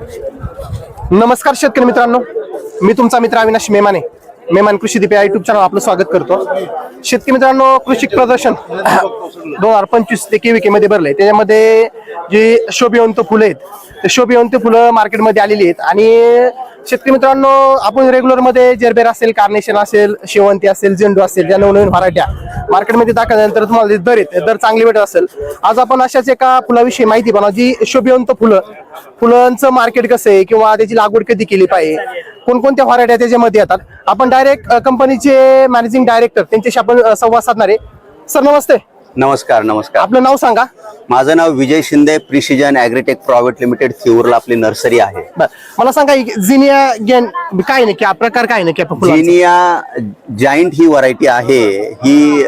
नमस्कार शेतकरी मित्रांनो. मी तुमचा मित्र अविनाश मेमाने. मेमान कृषी दीप या युट्यूब चॅनल आपलं स्वागत करतो. शेतकरी मित्रांनो कृषी प्रदर्शन दोन हजार पंचवीस ते केव्हीके मध्ये भरलंय. त्याच्यामध्ये जी शोभिवंत फुलं आहेत ते शोभिवंत फुलं मार्केटमध्ये आलेली आहेत. आणि शेतकरी मित्रांनो आपण रेग्युलरमध्ये जेरबेर असेल कार्नेशन असेल शेवंती असेल झेंडू असेल या नवनवीन व्हरायट्या मार्केटमध्ये दाखवल्यानंतर तुम्हाला दर आहेत दर चांगली भेटत असेल. आज आपण अशाच एका फुलाविषयी माहिती बनवा जी शोभिवंत फुलं फुलांचं मार्केट कसं आहे किंवा त्याची लागवड कधी केली पाहिजे कोणकोणत्या व्हरायट्या त्याच्यामध्ये येतात. आपण डायरेक्ट कंपनीचे मॅनेजिंग डायरेक्टर त्यांच्याशी आपण संवाद साधणार आहे. सर नमस्ते. नमस्कार नमस्कार. आपलं नाव सांगा. माझं नाव Vijay Shinde precision agritech private limited थिऊरला आपली नर्सरी आहे. बर. मला सांगा जिनिया गॅन काय नक्की हा प्रकार काय फुलांचा? जिनिया जाईंट ही व्हरायटी आहे. ही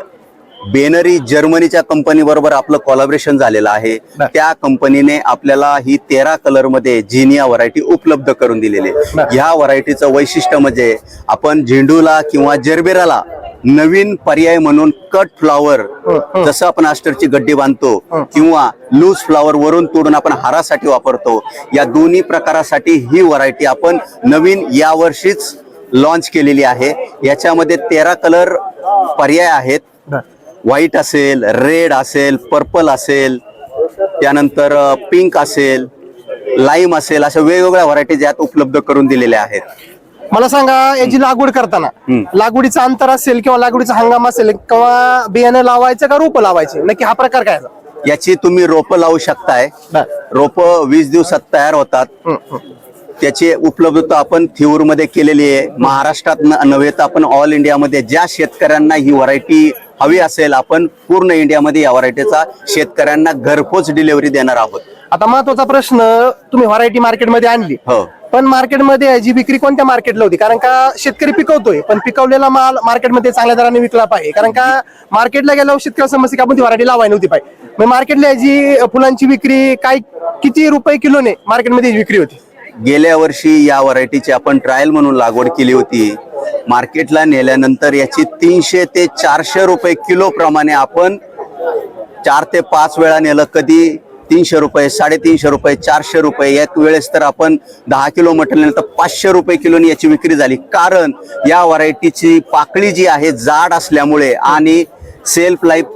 बेनरी जर्मनीच्या कंपनी बरोबर आपलं कोलॅबरेशन झालेलं आहे. बर. त्या कंपनीने आपल्याला ही तेरा कलरमध्ये जिनिया व्हरायटी उपलब्ध करून दिलेली आहे. बर. ह्या व्हरायटीचं वैशिष्ट्य म्हणजे आपण झेंडूला किंवा जरबेराला नवीन पर्याय म्हणून कट फ्लावर. जसं आपण अस्टरची गड्डी बांधतो किंवा लूज फ्लावर वरून तोडून आपण हारासाठी वापरतो या दोन्ही प्रकारासाठी ही व्हरायटी आपण नवीन यावर्षीच लॉन्च केलेली आहे याच्यामध्ये तेरा कलर पर्याय आहेत. व्हाईट असेल रेड असेल पर्पल असेल त्यानंतर पिंक असेल लाईम असेल अशा वेगवेगळ्या व्हरायटीज यात उपलब्ध करून दिलेल्या आहेत मला सांगा याची लागवड करताना. लागवडीचं अंतर असेल किंवा लागवडीचा हंगाम असेल किंवा बियाणं लावायचं का रोप लावायचे नक्की हा प्रकार काय? याची तुम्ही रोपं लावू शकताय. रोपं वीस दिवसात तयार होतात. त्याची उपलब्धता आपण थिऊरमध्ये केलेली आहे महाराष्ट्रात नव्हे तर आपण ऑल इंडियामध्ये ज्या शेतकऱ्यांना ही व्हरायटी हवी असेल आपण पूर्ण इंडियामध्ये या व्हरायटीचा शेतकऱ्यांना घरपोच डिलिव्हरी देणार आहोत आता महत्त्वाचा प्रश्न तुम्ही व्हरायटी मार्केटमध्ये आणली. हो. पण मार्केटमध्ये याची विक्री कोणत्या मार्केटला होती? कारण का शेतकरी पिकवतोय पण पिकवलेला माल मार्केटमध्ये चांगल्या दराने विकला पाहिजे. कारण का मार्केटला गेल्यावर शेतकरी समस्या का आपण ती व्हरायटी लावाय नव्हती पाहिजे. मग मार्केटला याची फुलांची विक्री काय किती रुपये किलोने मार्केटमध्ये विक्री होती? गेल्या वर्षी या व्हरायटीची आपण ट्रायल म्हणून लागवड केली होती. मार्केटला नेल्यानंतर याची तीनशे ते चारशे रुपये किलो प्रमाणे आपण चार ते पाच वेळा नेलं. कधी तीनशे रुपये साडेतीनशे रुपये चारशे रुपये. एक वेळेस तर आपण दहा किलो नेलं तर पाचशे रुपये किलोनी याची विक्री झाली. कारण या व्हरायटीची पाकळी जी आहे जाड असल्यामुळे आणि सेल्फ लाईफ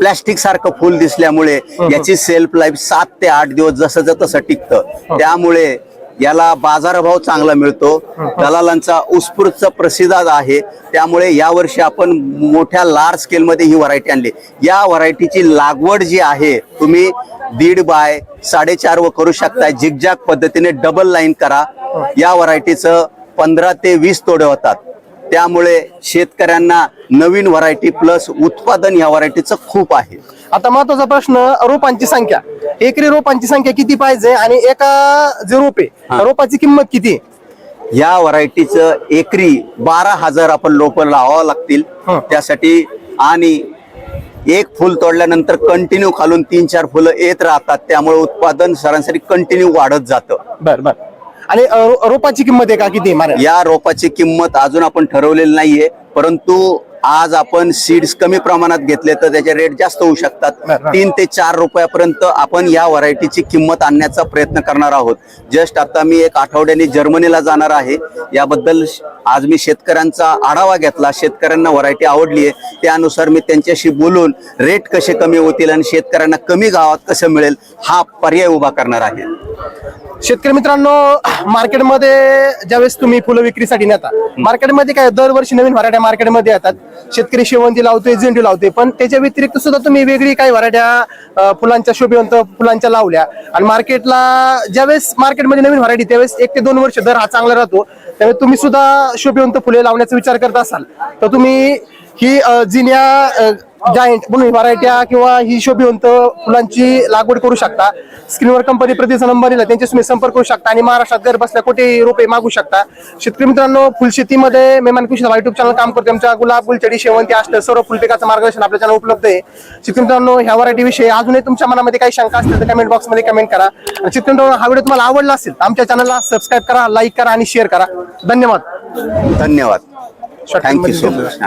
प्लॅस्टिक सारखं फुल दिसल्यामुळे याची सेल्फ लाईफ सात ते आठ दिवस जसं तसं टिकतं त्यामुळे याला बाजारभाव चांगला मिळतो. दलालांचा उत्स्फूर्त प्रसिद्ध आहे. त्यामुळे यावर्षी आपण मोठ्या लार्ज स्केलमध्ये ही व्हरायटी आणली. या व्हरायटीची लागवड जी आहे तुम्ही दीड बाय साडेचार व करू शकताय झिगझॅग पद्धतीने डबल लाईन करा. या व्हरायटीचं पंधरा ते वीस तोडे होतात. त्यामुळे शेतकऱ्यांना नवीन व्हरायटी प्लस उत्पादन या व्हरायटीचं खूप आहे. आता महत्त्वाचा प्रश्न रोपांची संख्या. एकरी रोपांची संख्या किती पाहिजे आणि एका जे रोप आहे. रोपाची किंमत किती? आहे? या व्हरायटीचं एकरी बारा हजार आपण रोपं लावावं लागतील. हं. त्यासाठी आणि एक फुल तोडल्यानंतर कंटिन्यू खालून तीन चार फुलं येत राहतात. त्यामुळे उत्पादन सरासरी कंटिन्यू वाढत जातं. बर बर. आणि अ, रो- रोपाची किंमत आहे का किती आहे मारे या रोपाची किंमत अजून आपण ठरवलेली नाहीये. परंतु आज आपण सीड्स कमी प्रमाणात घेतले तर त्याचे रेट जास्त होऊ शकतात. तीन ते चार रुपयापर्यंत आपण या व्हरायटीची किंमत आणण्याचा प्रयत्न करणार आहोत. जस्ट आता मी एक आठवड्याने जर्मनीला जाणार आहे. याबद्दल आज मी शेतकऱ्यांचा आढावा घेतला. शेतकऱ्यांना व्हरायटी आवडली आहे त्यानुसार मी त्यांच्याशी बोलून रेट कसे कमी होतील आणि शेतकऱ्यांना कमी गावात कसं मिळेल हा पर्याय उभा करणार आहे. शेतकरी मित्रांनो मार्केटमध्ये ज्यावेळेस तुम्ही फुलं विक्रीसाठी नेता मार्केटमध्ये काय दरवर्षी नवीन व्हरायट्या मार्केटमध्ये येतात. शेतकरी शेवंती लावतोय झेंडू लावतोय पण त्याच्या व्यतिरिक्त सुद्धा तुम्ही वेगळी काही व्हरायट्या फुलांच्या शोभिवंत फुलांच्या लावल्या. आणि मार्केटला ज्यावेळेस मार्केटमध्ये नवीन व्हरायटी त्यावेळेस एक ते दोन वर्ष दर हा चांगला राहतो. त्यामुळे तुम्ही सुद्धा शोभिवंत फुले लावण्याचा विचार करत असाल. तर तुम्ही ही जिन्या जायंट म्हणून व्हरायट्या किंवा ही शोभिवंत फुलांची लागवड करू शकता. स्क्रीनवर कंपनी प्रतिचा नंबर दिला त्यांच्याशी तुम्ही संपर्क करू शकता आणि महाराष्ट्रात घर बसल्या कुठे रोपे मागू शकता. शेतकरी मित्रांनो फुलशेतीमध्ये मेहमान कृषी युट्यूब चॅनल काम करतो. आमच्या गुलाब गुलचडी शेवंती असतं सर्व फुलपिकाचं मार्गदर्शन आपल्या चॅनल उपलब्ध आहे. शेतकरी मित्रांनो ह्या व्हरायटी विषयी अजूनही तुमच्या मनामध्ये काही शंका असतील तर कमेंट बॉक्समध्ये कमेंट करा. आणि शेतकरी मित्रांनो हा व्हिडिओ तुम्हाला आवडला असेल तर आमच्या चॅनलला सबस्क्राईब करा लाईक करा आणि शेअर करा. धन्यवाद. धन्यवाद. Thank you so much